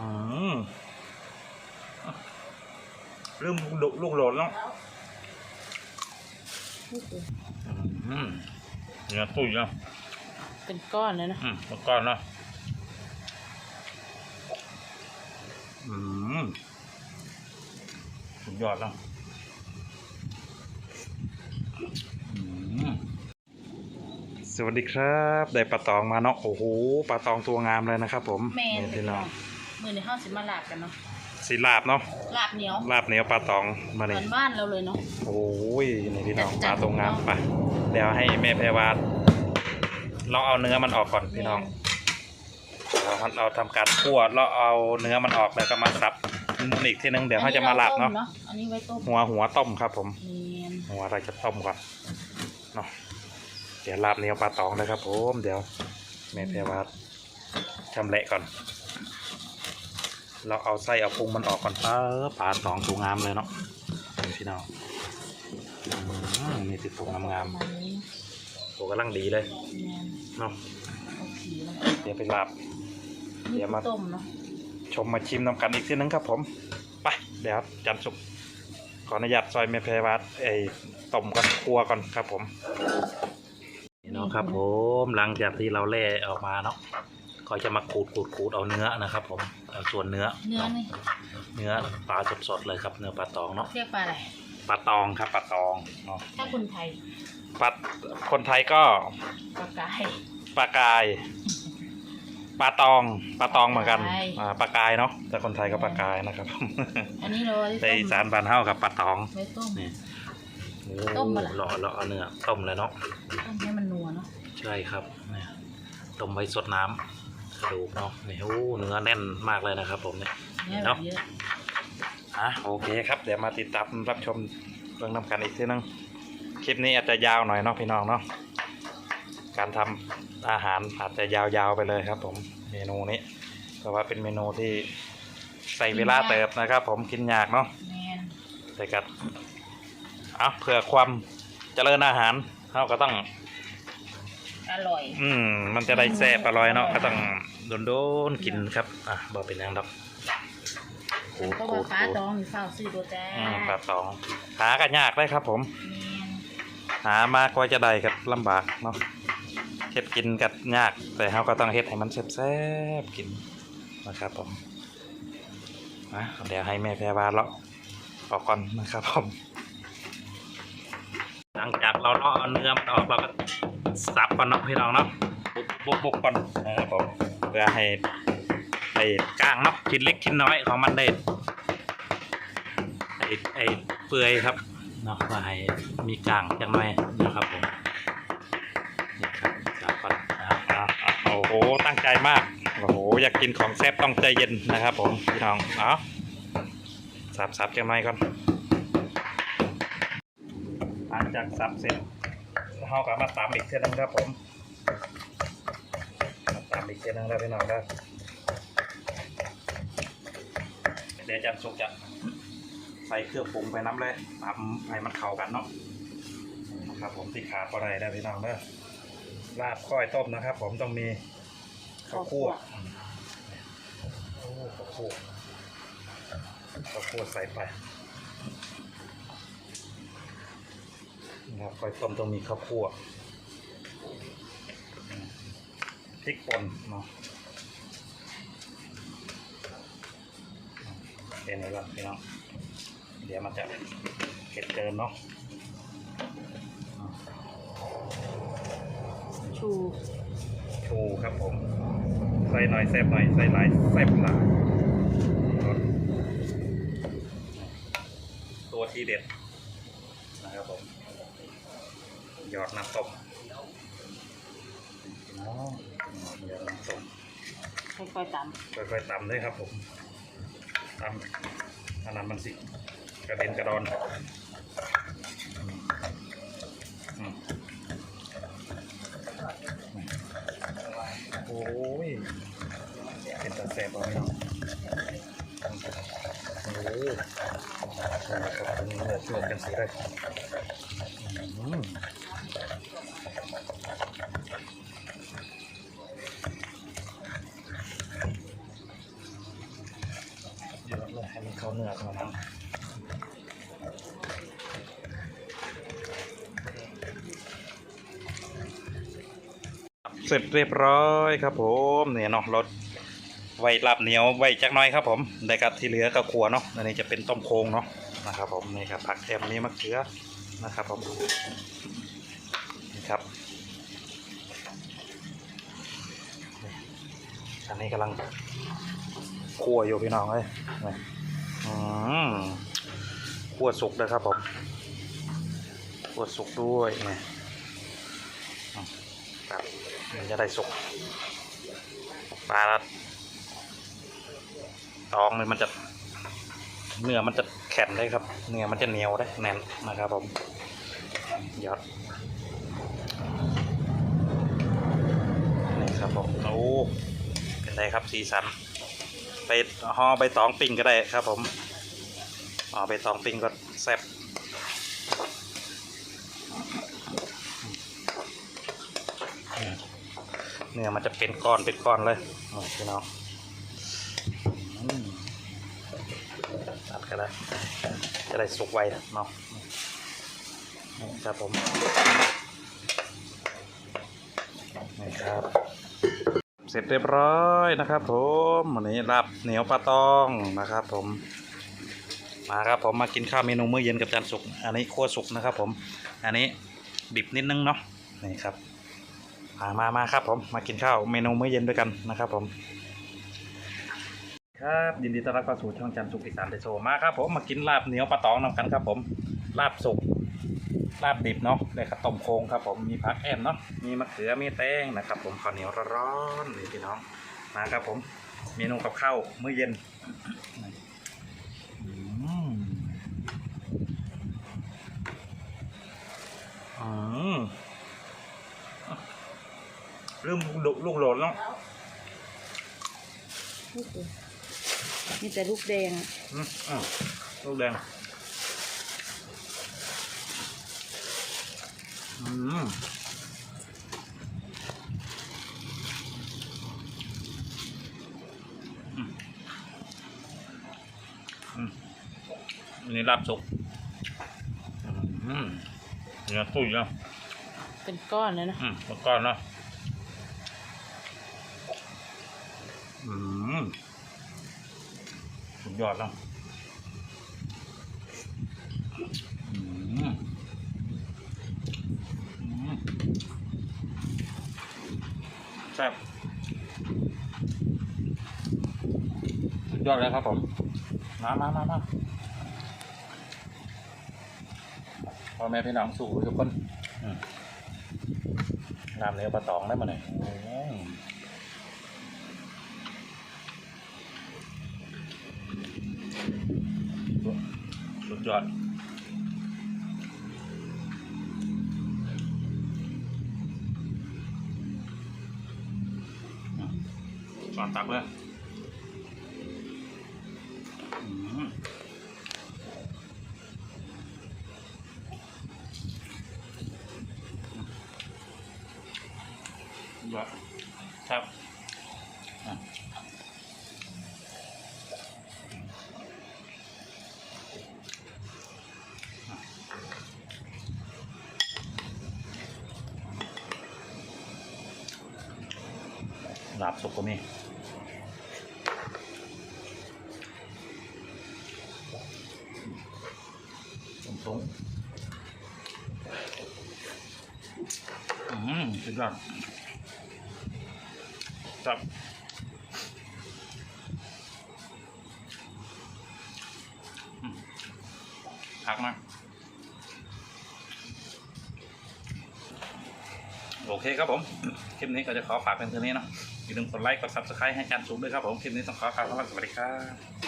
อืมเริ่มลูกลูกโหลดแล้วอืมเนื้อตุ้ยแล้วเป็นก้อนเลยนะ อืมแล้วก่อนนะอืมสุดยอดแล้วอืมสวัสดีครับ ได้ปลาตองมาเนาะโอ้โหปลาตองตัวงามเลยนะครับผมแม่นนี่พี่น้อง มือในห้องสิมาลาบกันเนาะสีลาบเนาะลาบเหนียวลาบเหนียวปลาตองมาเหเนี่มือนบ้านเราเลยเนาะ โอ้ยนี่พี่น้องปจัลาดๆตัวงามเนาะไปเดี๋ยวให้แม่แพรวาเราเอาเนื้อมันออกก่อนพี่น้องเราเราทำการคั่วแล้วเอาเนื้อมันออกแล้วก็มาสับอีกทีนึงเดี๋ยวเขาจะมาลาบเนาะ อันนี้ไว้ต้มหัวหัวต้มครับผม เนียนหัวเราจะต้มก่อนเนาะเดี๋ยวลาบเนื้อปลาตองนะครับผมเดี๋ยวแม่แพรวาชำแหละก่อน เราเอาไส้เอาพุงมันออกก่อนเออปลาตองตัวงามเลยเนาะนี่พี่น้องอืมนี่ติดตัวงามประมาณนี้ๆตัวกำลังดีเลยเนียนเนาะเอาผีมันเดี๋ยวไปลาบเดี๋นี่ยวคืมาอต้มเนาะชมมาชิมน้ำกันอีกทีนึงครับ ผมไปเดี๋ยวจันสุกขออนุญาตซอยเมเพวัดไอ้ต้มก่อนครัวก่อนครับผมนี่เนาะครับผมหลังจากที่เราแล่ออกมาเนาะ ก็จะมาขูดขูดขูดเอาเนื้อนะครับ ผมเอาส่วนเนื้อเนื้อนี่เนื้อปลาสดๆเลยครับ เนื้อปลาตองเนาะเรียกปลาอะไรปลาตองครับปลาตองเนาะถ้าคนไทยปลาคนไทยก็ปลากายปลากายปลาตองปลาตองเหมือนกันปลากายอ่าปลากายเนาะแต่คนไทยก็ปลากายนะครับอันนี้เราไว้ในต้มอีสารบานเฮากับปลาตองไว้ต้มนี่โอ้ต้มปะล่ะเลาะเลาะเอาเนื้อต้มเลยเนาะต้มให้มันนัวเนาะใช่ครับเนี่ยต้มไว้สดน้ำ กระดูกเนาะนี่โอ้เนื้อแน่นมากเลยนะครับผมเนี่ยเนื้อเนาะเยอะอะโอเคครับ เดี๋ยวมาติดตามรับชมเรื่องน้ำกันอีกทีนึงคลิปนี้อาจจะยาวหน่อยเนาะพี่น้องเนาะการทำอาหารอาจจะยาวๆไปเลยครับ ผมเมนูนี้เพราะว่าเป็นเมนูที่ใส่เวลาเติบนะครับ ผมกินยากเนาะแมนแต่กัดเอาเพื่อความเจริญอาหารเราก็ต้อง อร่อยอืมมันจะได้แซ่บอร่อยเนาะก็ต้องโดนโดนๆกินครับ อะบอกเป็นยังดอกขูดเพราะขูว่าดปลาขูดตองนี่เฝ้าซื้อตัวจ้าอืมปลาตองหากันยากเลยครับผม แมนหามากก็จะได้กับลำบากเนาะเฮ็ดกินกับยาก แต่เราก็ต้องเฮ็ดให้มันแซ่บๆกินนะครับผมนะเดี๋ยวให้แม่แพรวาเลาะออกก่อนนะครับผม หลังจากเราเลาะเอเนื้อมันออกเราก็สับก่อนเนาะพี่น้องเนาะบุบบุบบุบก่อนนะครับผมเพื่อให้ไอ้ก้างเนาะชิ้นเล็กชิ้นน้อยของมันได้ไอ้ไอ้เปื่อยครับเนาะว่าให้มีก้างจังหน่อยนะครับผมนี่ครับสับก่อนโอ้โหตั้งใจมากโอ้โหอยากกินของแซ่บต้องใจเย็นนะครับผมพี่น้องเอาสับสับจังหน่อยก่อน ลังจากสับเสร็จเราก็มาตำอีกเท่านึงครับผมมาตำอีกเท่านึงแล้วพี่น้องครับเดี๋ยวอาจันสุกจะใส่เครื่องปรุงไปน้ำเลยตำให้มันเข้ากันเนาะนะครับผมที่ขาดอะไรได้พี่น้องเด้อลาบก้อยต้มนะครับ ผมต้องมีข้าวคั่วโอ้ข้าวคั่วข้าวคั่วใส่ไป นะครับก้อยต้มต้องมีข้าวคั่วพริกป่นเนาะเป็นไงบ้างพี่น้องเดี๋ยวมันจะเผ็ดเกินเนาะชูชูครับผมใส่หน่อยแซ่บหน่อยใส่หลายแซ่บหลายตัวที่เด็ดนะครับผม หยอดน้ำต้มอ๋อหยอดน้ำต้มค่อยๆตค่อยๆตำเลยครับผมตำอันนั้นมันสิกระเด็นกระดอนอืมอืมโอ้ยเป็นตาแสบเอาไหมเนาะโอ้โหครับตรงนี้เลยช่วยกันสิได้อืม เอาเนื้อเข้ามาเสร็จเรียบร้อยครับผมเนี่ยเนาะรสไว้ลาบเหนียวไว้จักน้อยครับผมได้ครับที่เหลือก็ครัวเนาะอันนี้จะเป็นต้มโครงเนาะนะครับผมนี่ครับผักแอมนี้มะเขือนะครับผม นี่ครับอันนี้กำลังคั่วอยู่พี่น้องเลยนี่อืมคั่วสุกนะครับผมคั่วสุกด้วยนี่อืมครับมันจะได้สุกปลาตองเลยมันจะเนื้อมันจะแข็งได้ครับ เนื้อมันจะเหนียวได้แน่นนะครับผมยอด ครับผมโอ้เป็นไรครับสีสัน ไปห่อใบตองปิ้งก็ได้ครับผมห่อใบตองปิ้งก็แซ่บเนื้อมันจะเป็นก้อนเป็นก้อนเลยนี่พี่น้องตัดกันแล้วจะได้สุกไวเนาะนี่ครับผมนี่ครับ เสร็จเรียบร้อยนะครับผมวันนี้ลาบเหนียวปลาตองนะครับ ผม มาครับผมมากินข้าวเมนูมื้อเย็นกับจานสุก อันนี้คั่วสุกนะครับ ผม อันนี้ดิบนิดนึงเนาะนี่ครับมามามาครับ ผมมากินข้าวเมนูมื้อเย็นด้วยกันนะครับ ผม ครับยินดีต้อนรับเข้าสู่ช่องจันสุขอีสานเดโซมาครับผมมากินลาบเหนียวปลาตองนำกันครับ ผมลาบสุก ลาบดิบเนาะเลยครับต้มโครงครับผมมีผักแอมเนาะมีมะเขือมีแตงนะครับ ผมข้าวเหนียวร้อนๆนี่พี่น้องมาครับผมเมนูกับข้าวมื้อเย็นอืมอืมลืมลูกลูกโหลดแล้วมีแต่ลูกแดงอืมอืมลูกแดง อืมอืมอืมอันนี้ลาบสุกอืมเนื้อตุ้ยแล้วเป็นก้อนเลยนะอืมแล้วก็เนาะอืมสุดยอดแล้วอืมอืมแซ่บสุดยอดเลยครับผม มามามามาพ่อแม่พี่น้องสู่ทุกคนอืมน้ำเนื้อปลาตองได้มาหน่อยอืมสุดยอด อนตักเลยอืมสุดยอดครับ อะลาบสุกก็มีต้มตุ้งอืมสุดยอดครับพักนะโอเคครับผม คลิปนี้ก็จะขอฝากเป็นเท่านี้เนาะ อย่าลืมกดไลค์กด subscribe ให้จานสูงด้วยครับผมคลิปนี้ต้องขอกล่าวคำว่าสวัสดีครับ